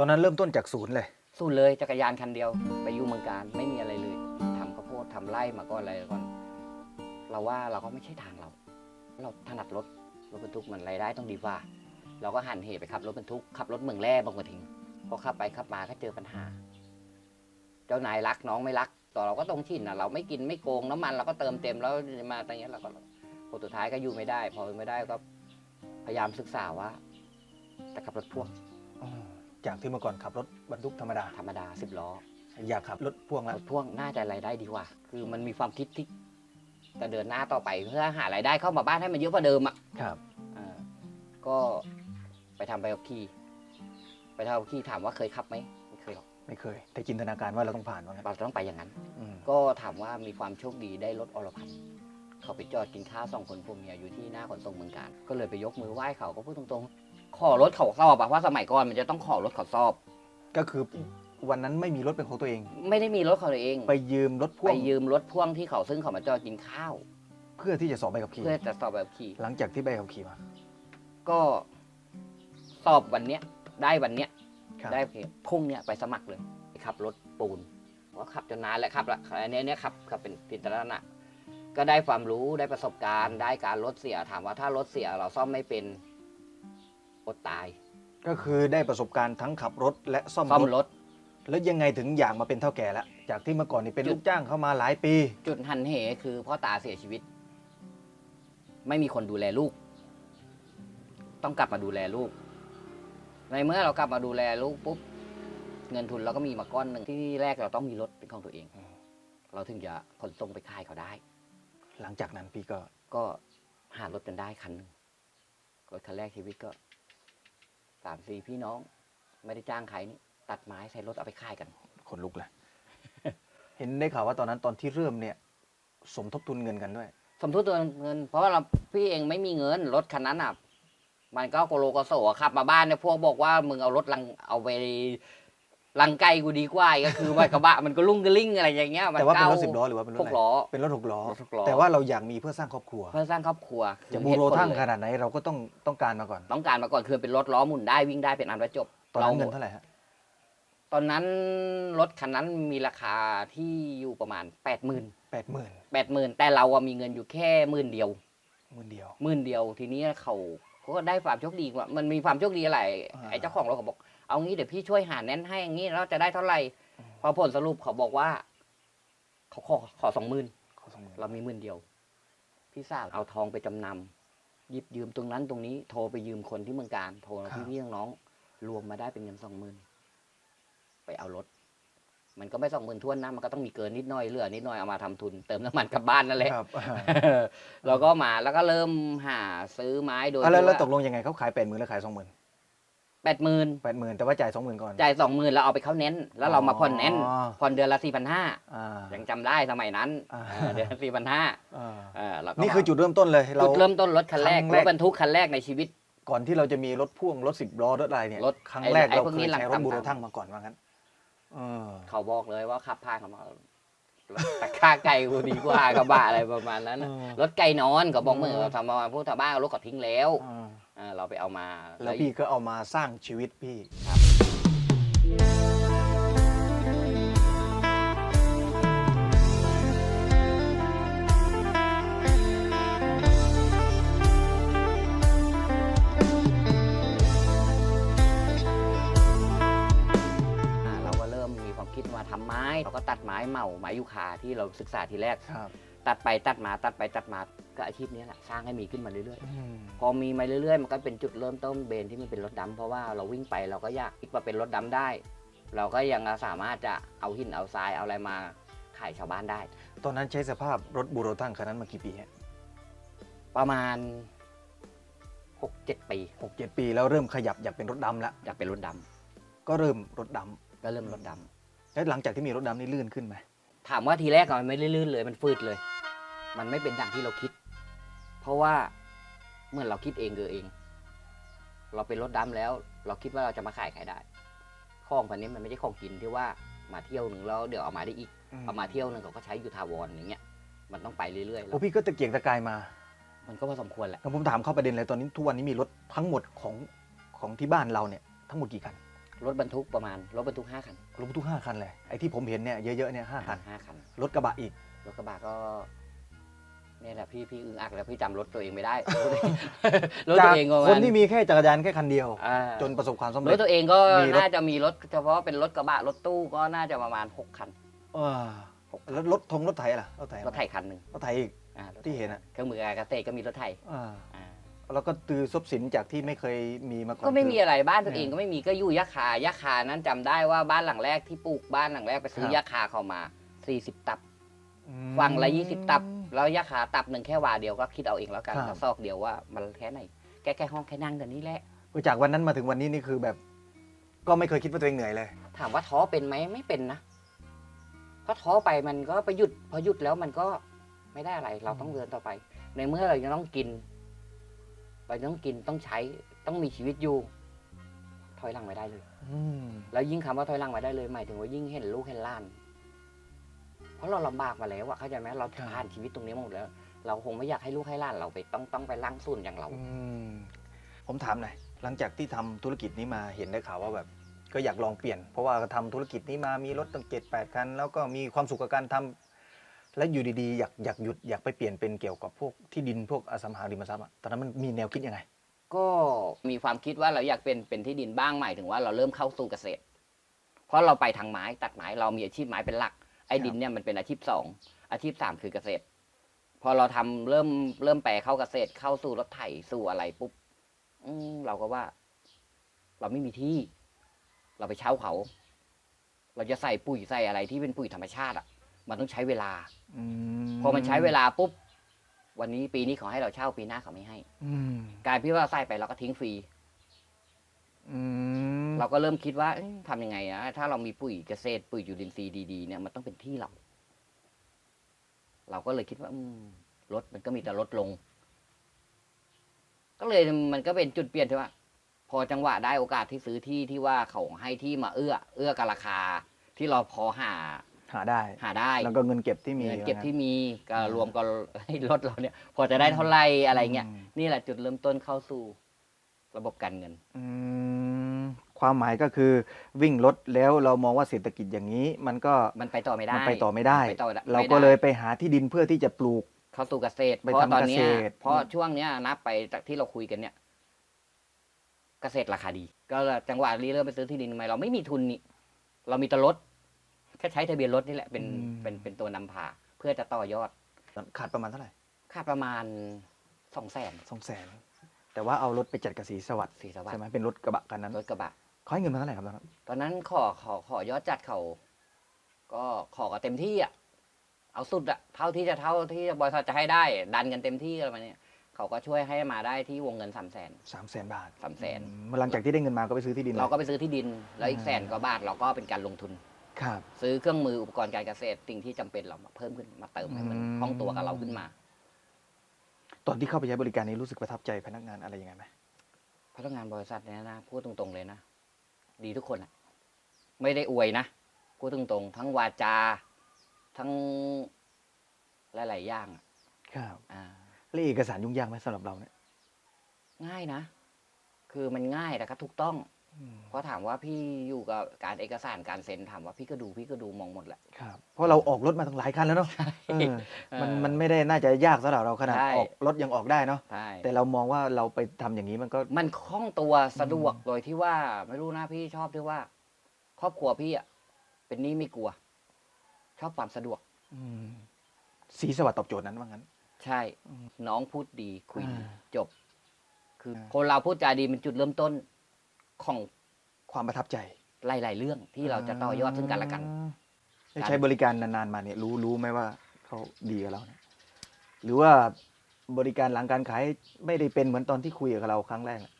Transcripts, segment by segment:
ตอนนั้นเริ่มต้นจากศูนย์เลย สู้เลยจักรยานคันเดียว ไปอยู่เมืองการไม่มีอะไรเลยทำข้าวโพดทำไร่มาก่อนอะไรก่อน เราว่าเราก็ไม่ใช่ทางเรา เราถนัดรถรถบรรทุกมันรายได้ต้องดีกว่า เราก็หันเหไปขับรถบรรทุกขับรถเมืองแร่บางกระทิงพอขับไปขับมาก็เจอปัญหา เจ้านายรักน้องไม่รัก ต่อเราก็ต้องชินนะเราไม่กินไม่โกงน้ำมันเราก็เติมเต็มแล้วมาตรงนี้ยเราก็พอสุดท้ายก็อยู่ไม่ได้ พอไม่ได้ก็พยายามศึกษาว่าจะขับรถพ่วง จากที่เมื่อก่อนขับรถบรรทุกธรรมดา ธรรมดาสิบล้ออยากขับรถพ่วงรแล้วถพ่วงน่าจะรายได้ดีกว่า คือมันมีความคิดที่จะเดินหน้าต่อไปเพื่อหารายได้เข้ามาบ้านให้มันเยอะกว่าเดิมอะครับ อ่าก็ไปทำใบขับขี่ไปทำใบขับขี่ถามว่าเคยขับไหมไม่เคยหรอกไม่เคย แต่จินตนาการว่าเราต้องผ่านว่างั้นเราต้องไปอย่างนั้น อืมก็ถามว่ามีความโชคดีได้รถอรพันธ์เขาไปจอดกินข้าวสองคนพวกเมียอยู่ที่หน้าขนส่งเมืองการ ก็เลยไปยกมือไหว้เขาก็พูดตรงๆ ขอรถเขาสอบอะว่าสมัยก่อนมันจะต้องขอรถเขาสอบ ก็คือวันนั้นไม่มีรถเป็นของตัวเอง ไม่ได้มีรถเขาเอง ไปยืมรถพ่วไปงยืมรถพ่วงที่เขาซึ่งเขามาจอดกินข้าว เพื่อที่จะสอบใบขับขี่ เพื่อจะสอบใบขับขี่ หลังจากที่ใบขับขี่มาก็สอบวันเนี้ย ได้วันเนี้ย ครับได้เพลงพรุ่งเนี้ยไปสมัครเลยไปขับรถปูนก็ขับจนนานแล้วครับละอันเนี้ยเนี้ยขับขับเป็นติดตระหนะก็ได้ความรู้ได้ประสบการณ์ ได้การรถเสียถามว่าถ้ารถเสียเราซ่อมไม่เป็น อดตาย ก็คือได้ประสบการณ์ทั้งขับรถและซ่อมซ่อมรถรถแล้วยังไงถึงอยากมาเป็นเท่าแก่แล้วจากที่เมื่อก่อนนี่เป็นจุดลูกจ้างเข้ามาหลายปี จุดหันเหคือพ่อตาเสียชีวิต ไม่มีคนดูแลลูก ต้องกลับมาดูแลลูก ในเมื่อเรากลับมาดูแลลูกปุ๊บเงินทุนเราก็มีมาก้อนหนึ่งที่แรกเราต้องมีรถเป็นของตัวเอง อืม เราถึงจะขนส่งไปขายเขาได้ หลังจากนั้นพี่ก็ก็หารถจนได้คันหนึ่งรถคันแรกชีวิตก็สามสี่พี่น้อง ไม่ได้จ้างใครนี่ตัดไม้ใส่รถเอาไปขายกันขนลุกเลย เห็นได้ข่าวว่าตอนนั้นตอนที่เริ่มเนี่ย สมทบทุนเงินกันด้วย สมทบตัวเงิน เพราะว่าเราพี่เองไม่มีเงินรถคันนั้นอะมันก็โกโลโกโสอะขับมาบ้านเนี่ยพวกบอกว่ามึงเอารถลังเอาไป ลังไกลกูดีกว่าอีกก็คือว่ากระบะมันก็ลุ่งกระลิ่งอะไรอย่างเงี้ยมัแต่ว่าเป็นรถก้สิบล้อหรือว่าเป็นรถหอะกไรล้อเป็นรถหกล้อ รถหกล้อ แต่ว่าเราอยากมีเพื่อสร้างครอบครัว เพื่อสร้างครอบครัวจะคือบูโรเหตุผลทั้งเลยขนาดไหนเราก็ต้องต้องการมาก่อน ต้องการมาก่อนคือเป็นรถล้อหมุนได้วิ่งได้เป็นอันว่าจบตอนนั้นราเงินเท่าไหร่ฮะตอนนั้นรถคันนั้นมีราคาที่อยู่ประมาณ8ปดหมื่นแปดหมื่นแปดหมื่นแต่เราอะมีเงินอยู่แค่หมื่นเดียวหมื่นเดียวหมื่นเดียวทีนี้เขาเขาก็ได้ความโชคดีว่ามันมีความโชคดีอะไรอ่าไอ้เจ้าของรถเขาบอก เอางี้เดี๋ยวพี่ช่วยหาแน่นให้อย่างนี้แล้วจะได้เท่าไหร่อืมพอผลสรุปเขาบอกว่าเขาขอขอสองหมื่นขอสองหมื่นเรามีหมื่นเดียว พี่สาวเอาทองไปจำนำหยิบยืมตรงนั้นตรงนี้โทรไปยืมคนที่เมืองการ โทรพี่พี่น้องๆรวมมาได้เป็นเงินสองหมื่นไปเอารถมันก็ไม่สองหมื่นท้วนนะมันก็ต้องมีเกินนิดหน่อยเหลือนิดหน่อยเอามาทำทุน เติมน้ำมันกลับบ้านนั่นแหละครับเราก็มาแล้วก็เริ่มหาซื้อไม้โดยอะแล้วแล้วตกลงยังไงเขาขายแปดหมื่นแล้วขายสองหมื่น แปดหมื่นแปดหมื่นแต่ว่าจ่ายสองหมื่นก่อน จ่ายสองหมื่นแล้วเอาไปเข้าเน้น แล้วเรามาผ่อนเน้นอ๋อ ผ่อนเดือนละสี่พันห้าอ่า ยังจำได้สมัยนั้นอ่า เออเดือนสี่พันห้าอ่าเราก็นี่คือจุดเริ่มต้นเลยเราจุดเริ่มต้นรถคันแรกครั้งรแรก ถบรรทุกคันแรกในชีวิต ก่อนที่เราจะมีรถพ่วงรถสิบล้อรถอะไรเนี่ยรถครั้งไอ้แรกไอ้เราพวกเคนี้ยหลังใช้รถต่ำๆ บูโรทั้งมาก่อนว่างั้นเออเขาบอกเลยว่าขับผ่านเขามาตะค่าไก่กูดีกว่ากระบะอะไรประมาณนั้นเอน่ะอรถไก่นอนเขาบอกเออเมื่อทำมาพูดชาวบ้านเอารถเขาทิ้งแล้ว เออ เออเราไปเอามาแล้วพี่ก็เอามาสร้างชีวิตพี่อ่าเราก็เริ่มมีความคิดมาทำไม้ เราก็ตัดไม้เหมาไม้ยูคาที่เราศึกษาทีแรก ครับ ตัดไปตัดมาตัดไปตัดมาก็อาชีพนี้แหละสร้างให้มีขึ้นมาเรื่อยอืมๆพอมีมาเรื่อยๆ มันก็เป็นจุดเริ่มต้นเบนที่มันเป็นรถดำเพราะว่าเราวิ่งไปเราก็อยากพลิกมาเป็นรถดำได้ เราก็ยังสามารถจะเอาหินเอาทรายเอาอะไรมาขายชาวบ้านได้ ตอนนั้นใช้สภาพรถบูโรทั้งคันนั้นมากี่ปีฮะประมาณ6-7 ปีหกเจ็ดปี แล้วเริ่มขยับอยากเป็นรถดำแล้วอยากเป็นรถดำก็เริ่มรถดำก็เริ่มรถดำแล้วหลังจากที่มีรถดำนี่ลื่นขึ้นไหมถามว่าทีแรกอะมันไม่ลื่นๆเลยมันฟืดเลย มันไม่เป็นดังที่เราคิด เพราะว่าเหมื่อนเราคิดเองเกิดเอง เราเป็นรถดำแล้ว เราคิดว่าเราจะมาขายขายได้ของพันนี้มันไม่ใช่ของกินที่ว่ามาเที่ยวหนึ่งแล้วเดี๋ยวเอามาได้อีกเอามาเที่ยวหนึ่งเขาก็ใช้อยู่ทาวรอย่างเงี้ย มันต้องไปเรื่อยๆแล้โอ้วพี่ก็ตะเกียกตะกายมา มันก็พอสมควรแหละแล้วผมถามเข้าประเด็นเลยตอนนี้ทุกวันนี้มีรถทั้งหมดของของที่บ้านเราเนี่ยทั้งหมดกี่คันรถบรรทุกประมาณรถบรรทุกห้าคันรถบรรทุกห้าคันเลยไอ้ที่ผมเห็นเนี่ยเยอะๆเนี่ยห้าคันห้าคัน รถกระบะอีก รถกระบะก็เนี่ยแหละพี่พี่อึ้งอักแล้วพี่จำรถตัวเองไม่ได้ รถจาตักวเองประมาณคนที่มีแค่จักรยานแค่คันเดียว อ่าจนประสบความสำรเร็ถจ ตัวเองก็มีรถ น่าจะมีรถเฉพาะเป็นรถกระบะรถตู้ก็น่าจะประมาณหกคันเออหกคันแล้วรถทงรถไถล่ะรถไถรถไถคันหนึ่งรถไถอีก อ่ารถไถที่เห็นอะ เครื่องมือการเกษตรก็มีรถไถอ่าอ่าแล้วก็ตือทรัพย์สินจากที่ไม่เคยมีมาก่อนก็ไม่มีคือ อะไรบ้านตัวเนี่ยเองก็ไม่มีก็อยู่ยะคายะคานั้นจำได้ว่าบ้านหลังแรกที่ปลูกบ้านหลังแรกไปซื้อครับ ยะคาเข้ามา40ตับ อืม ฝั่งละ20ตับ แล้วยะคาตับหนึ่งแค่วาเดียวก็คิดเอาเองแล้วกันครับแล้วซอกเดียวว่ามันแค่ไหนแค่แค่ห้องแค่นั่งแต่นี้แหละ จากวันนั้นมาถึงวันนี้นี่คือแบบ ก็ไม่เคยคิดว่าตัวเองเหนื่อยเลย ถามว่าท้อเป็นไหมไม่เป็นนะเพราะท้อไปมันก็ไปหยุด พอหยุดแล้วมันก็ไม่ได้อะไร เราต้องเดินต่อไป ในเมื่อเรายังต้องกินเรายังต้องกินต้องใช้ต้องมีชีวิตอยู่ ถอยหลังไม่ได้เลย อืม แล้วยิ่งคำว่าถอยหลังไม่ได้เลยหมายถึงว่ายิ่งเห็นลูกเห็นหล้าน เพราะเราลำบากมาแล้วอะเข้าใจไหมเราผ่านชีวิตตรงนี้มาหมดแล้ว เราคงไม่อยากให้ลูกให้หล้านเราไปต้องต้องไปลั่งสุ่นอย่างเรา อืมผมถามหน่อยหลังจากที่ทำธุรกิจนี้มาเห็นได้ข่าวว่าแบบ ก็อยากลองเปลี่ยน เพราะว่าทำธุรกิจนี้มามีรถตั้งเจ็ดแปดคัน แล้วก็มีความสุขกับการทำและอยู่ดีๆ อยากอยากหยุดอยากไปเปลี่ยนเป็นเกี่ยวกับพวกที่ดินพวกอสังหาริมทรัพย์อะตอนนั้นมันมีแนวคิดยังไง ก็มีความคิดว่าเราอยากเป็นเป็นที่ดินบ้างหมายถึงว่าเราเริ่มเข้าสู่เกษตร เพราะเราไปทางไม้ตัดไม้เรามีอาชีพไม้เป็นหลัก ไอ้ครับดินเนี่ยมันเป็นอาชีพสองอาชีพสามคือเกษตร พอเราทำเริ่มเริ่มแปลเข้าเกษตรเข้าสู่รถไถสู่อะไรปุ๊บอืมเราก็ว่า เราไม่มีที่ เราไปเช่าเขา เราจะใส่ปุ๋ยใส่อะไรที่เป็นปุ๋ยธรรมชาติอะ มันต้องใช้เวลาอืพอมันใช้เวลาปุ๊บวันนี้ปีนี้เขาให้เราเช่าปีหน้าเขาไม่ให้ อืมกลายพี่ว่าใส่ไปเราก็ทิ้งฟรี อืม เราก็เริ่มคิดว่าเอ๊ะทำยังไงอะถ้าเรามีปุ๋ยเกษตรปุ๋ยยูรินทรีย์ดีๆเนี่ยมันต้องเป็นที่เรา เราก็เลยคิดว่าอืมลดมันก็มีแต่ลดลง ก็เลยมันก็เป็นจุดเปลี่ยนที่ว่า พอจังหวะได้โอกาสที่ซื้อที่ที่ว่าเขาให้ที่มาเอื้อ เอื้อกับราคา ที่เราพอหาหาได้ หาได้ แล้วก็เงินเก็บที่มีเงินเก็บว่างั้นที่มีก็รวมกับให้รถเราเนี่ย พอจะได้เท่าไหรอะไรเงี้ยอืมนี่แหละจุดเริ่มต้นเข้าสู่ ระบบการเงิน อืม ความหมายก็คือวิ่งรถแล้วเรามองว่าเศรษฐกิจอย่างนี้ มันก็มันไปต่อไม่ได้มันไปต่อไม่ได้นไปต่อไม่ได้เราก็เลยไปหาที่ดินเพื่อที่จะปลูก เข้าสู่เกษตรไปเพราะทำตอนเนี้ยเกษตร เพราะช่วงเนี้ยนับไปจากที่เราคุยกันเนี่ย เกษตรราคาดี ก็จังหวะรีเริ่มไปซื้อที่ดินใหม่เราไม่มีทุนนี่เรามีแต่รถแค่ใช้ทะเบียนรถนี่แหละเป็นเป็นเป็นตัวนำพา เพื่อจะต่อยอด ขาดประมาณเท่าไหร่ค่าประมาณสองแสนสองแสนแต่ว่าเอารถไปจัดกับสีสวัสดิ์สี่สวัสใช่ไหมดิ์เป็นรถกระบะคันนั้น รถกระบะ เขาให้เงินมาเท่าไหร่ครับตอนนั้นตอนนั้นขอขอขอยอดจัดเขาก็ขอกันเต็มที่อะ เอาสุดอะเท่าที่จะเท่าที่บริษัทจะให้ได้ ดันกันเต็มที่อะไรมาเนี่ยเขาก็ช่วยให้มาได้ที่วงเงินสามแสนสามแสนบาทสามแสนอืมหลังจากที่ได้เงินมาก็ไปซื้อที่ดินลยเราก็ไปซื้อที่ดิน แล้วอีกอ่าแสนกว่าบาทเราก็เป็นการลงทุนครับ ซื้อเครื่องมืออุปกรณ์การเกษตรสิ่งที่จำเป็นเรามาเพิ่มขึ้นมาเติมให้มันอืมคล่องตัวกับเราขึ้นมา ตอนที่เข้าไปใช้บริการนี้รู้สึกประทับใจพนักงานอะไรยังไงไหมพนักงานบริษัทเนี่ยนะพูดตรงๆเลยนะ ดีทุกคนอะไม่ได้อวยนะพูดตรงๆ ทั้งวาจา ทั้งหลายๆอย่างอะครับอ่า และเอกสารยุ่งยากไหมสำหรับเราเนี่ย ง่ายนะ คือมันง่ายแต่ก็ถูกต้องอืม เพราะถามว่าพี่อยู่กับการเอกสารการเซ็นถามว่าพี่ก็ดูพี่ก็ดูมองหมดแหละ ครับเพราะเราออกรถมาตั้งหลายคันแล้วเนาะเออมันมันไม่ได้น่าจะยากสำหรับเราขนาดใช่ ออกรถยังออกได้เนาะใช่แต่เรามองว่าเราไปทำอย่างนี้มันก็ มันคล่องตัวสะดวกโดยที่ว่าไม่รู้นะพี่ชอบที่ว่า ครอบครัวพี่อะเป็นหนี้ไม่กลัว ชอบความสะดวก อืมสีสวัสดิ์ตอบโจทย์นั้นว่างั้น ใช่ อืมน้องพูดดีคุยดีอ่าจบ คืออ่าคนเราพูดจาดีเป็นจุดเริ่มต้น ของความประทับใจหลาย ๆ เรื่องที่เราจะต่อยอดซึ่งกันและกัน ได้ใช้บริการนานๆมาเนี่ยรู้รู้ไหมว่าเขาดีกับเราเนี่ยหรือว่าบริการหลังการขายไม่ได้เป็นเหมือนตอนที่คุยกับเราครั้งแรกอะ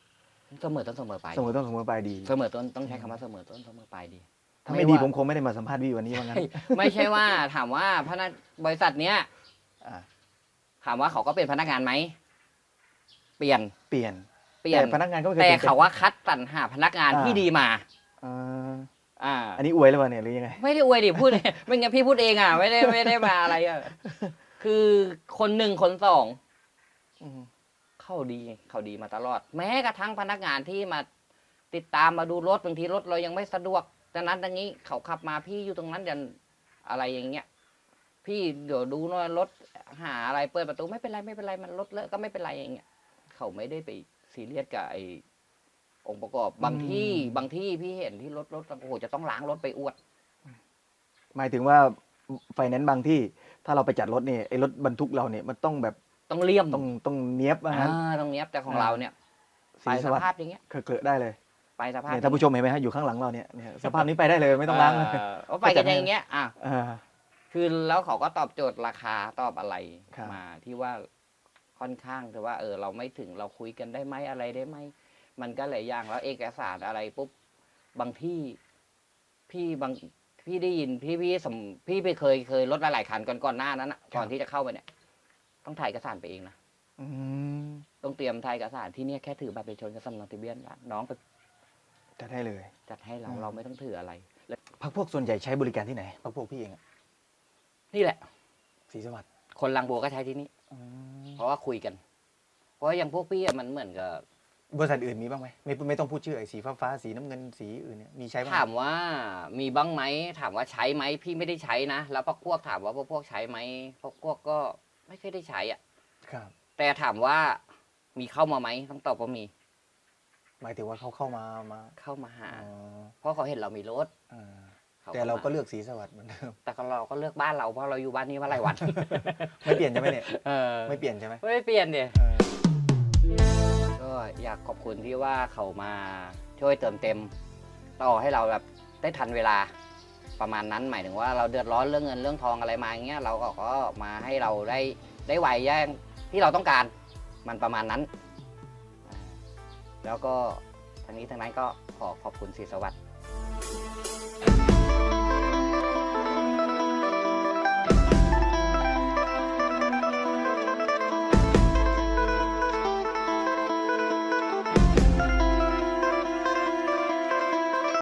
เสมอต้นเสมอปลายเสมอต้นเสมอปลายดี เสมอต้นต้องใช้คำว่าเสมอต้นเสมอปลายดี ถ้าไม่ดีว่าผมคงไม่ได้มาสัมภาษณ์พี่วันนี้ว่างั้น ไม่ใช่ว่าถามว่าพนักบริษัทเนี้ยอ่า ถามว่าเขาก็เป็นพนักงานไหม เปลี่ยนเปลี่ยน เปลี่ยนแต่พนักงานก็ไม่เคยแต่ปลี่ยนเขาว่าคัดสรรหาพนักงานอ่าที่ดีมาอ่าอ่าอันนี้อวยแล้ววะเนี่ยหรือยังไงไม่ได้อวยดิพูดไม่งั้นพี่พูดเองอะไม่ได้ไม่ได้มาอะไรอะคือคนหนึ่งคนสองเข้าดีเขาดีมาตลอด แม้กระทั่งพนักงานที่มาติดตามมาดูรถบางทีรถเรายังไม่สะดวกดังนั้นดังนี้เขาขับมาพี่อยู่ตรงนั้นยันอะไรอย่างเงี้ยพี่เดี๋ยวดูหน่อยรถหาอะไรเปิดประตูไม่เป็นไรไม่เป็นไรมันรถเลอะก็ไม่เป็นไรอย่างเงี้ยเขาไม่ได้ไป ซีเรียสกับไอองค์ประกอบบางที่อืมบางที่พี่เห็นที่รถรถโอ้โหจะต้องล้างรถไปอวด หมายถึงว่าไฟแนนซ์บางที่ถ้าเราไปจัดรถเนี่ยไอ้รถบรรทุกเราเนี่ยมันต้องแบบต้องเลี่ยมต้องต้องเนี้ยบว่างั้นอ่าตรงเนี้ยแต่ของอ่าเราเนี่ยสีไปสสวัสภาพดิ์อย่างเงี้ยเคอะๆได้เลย ไปสภาพเนี่ยท่านผู้ชมเห็นไหมฮะอยู่ข้างหลังเราเนี่ยเนี่ยสภาพนี้ไปได้เลยไม่ต้องล้างเลยเเอาไปกันอย่างเงี้ยอะอ่าคือแล้วเขาก็ตอบโจทย์ราคาตอบอะไรครับมาที่ว่า ค่อนข้างแต่ว่าเออเราไม่ถึงเราคุยกันได้ไหมอะไรได้ไหมมันก็หลายอย่างแล้วเอกสารอะไรปุ๊บบางที่พี่บางพี่ได้ยินพี่พี่สมพี่ไปเคยเคยรถหลายๆคันก่อนก่อนหน้านั้นอะก่อนที่จะเข้าไปเนี่ย ต้องถ่ายเอกสารไปเองนะอืมต้องเตรียมถ่ายเอกสารที่เนี่ยแค่ถือบัตรประชาชนกับสำเนาทะเบียนบ้านน้องไปจะได้เลย จัดให้เราอืมเราไม่ต้องถืออะไรแล้วพักพวกส่วนใหญ่ใช้บริการที่ไหนพักพวกพี่เองอะนี่แหละสีสวัสดิ์คนลังบัวก็ใช้ที่นี่ เพราะว่าคุยกัน เพราะอย่างพวกพี่อะมันเหมือนกับบริษัทอื่นมีบ้างไหมไม่ไม่ต้องพูดชื่อไอ้สีฟ้าฟ้าๆสีน้ำเงินสีอื่นเนี่ยมีใช้บ้างไหถามว่ามีบ้างไหมถามว่าใช้ไหมพี่ไม่ได้ใช้นะแล้วพวกพวกถามว่าพวกพวกใช้ไหมพวกพวกก็ไม่เคอยได้ใช้อะ ครับ แต่ถามว่ามีเข้ามาไหมต้องตอบว่ามีหมายถึงว่าเขาเข้ามามาเข้ามาหา อ๋อเพราะเขาเห็นเรามีรถ อ่าข แต่เราก็มเลือกสีสวัสดิ์เหมือนเดิมแต่ก็เราก็เลือกบ้านเราเพราะเราอยู่บ้านนี้มาหลายวัน ไม่เปลี่ยนใช่ไหมเนี่ยเออไม่เปลี่ยนใช่ไหมไม่เปลี่ยนเดียเออก็อยากขอบคุณที่ว่าเขามาช่วยเติมเต็ม ต่อให้เราแบบได้ทันเวลาประมาณนั้นหมายถึงว่าเราเดือดร้อนเรื่องเงินเรื่องทองอะไรมาอย่างเงี้ยเราก็ก็มาให้เราได้ได้ไวแย่งที่เราต้องการมันประมาณนั้นอ่าแล้วก็ทั้งนี้ทั้งนั้นก็ขอขอบคุณศรีสวัสดิ์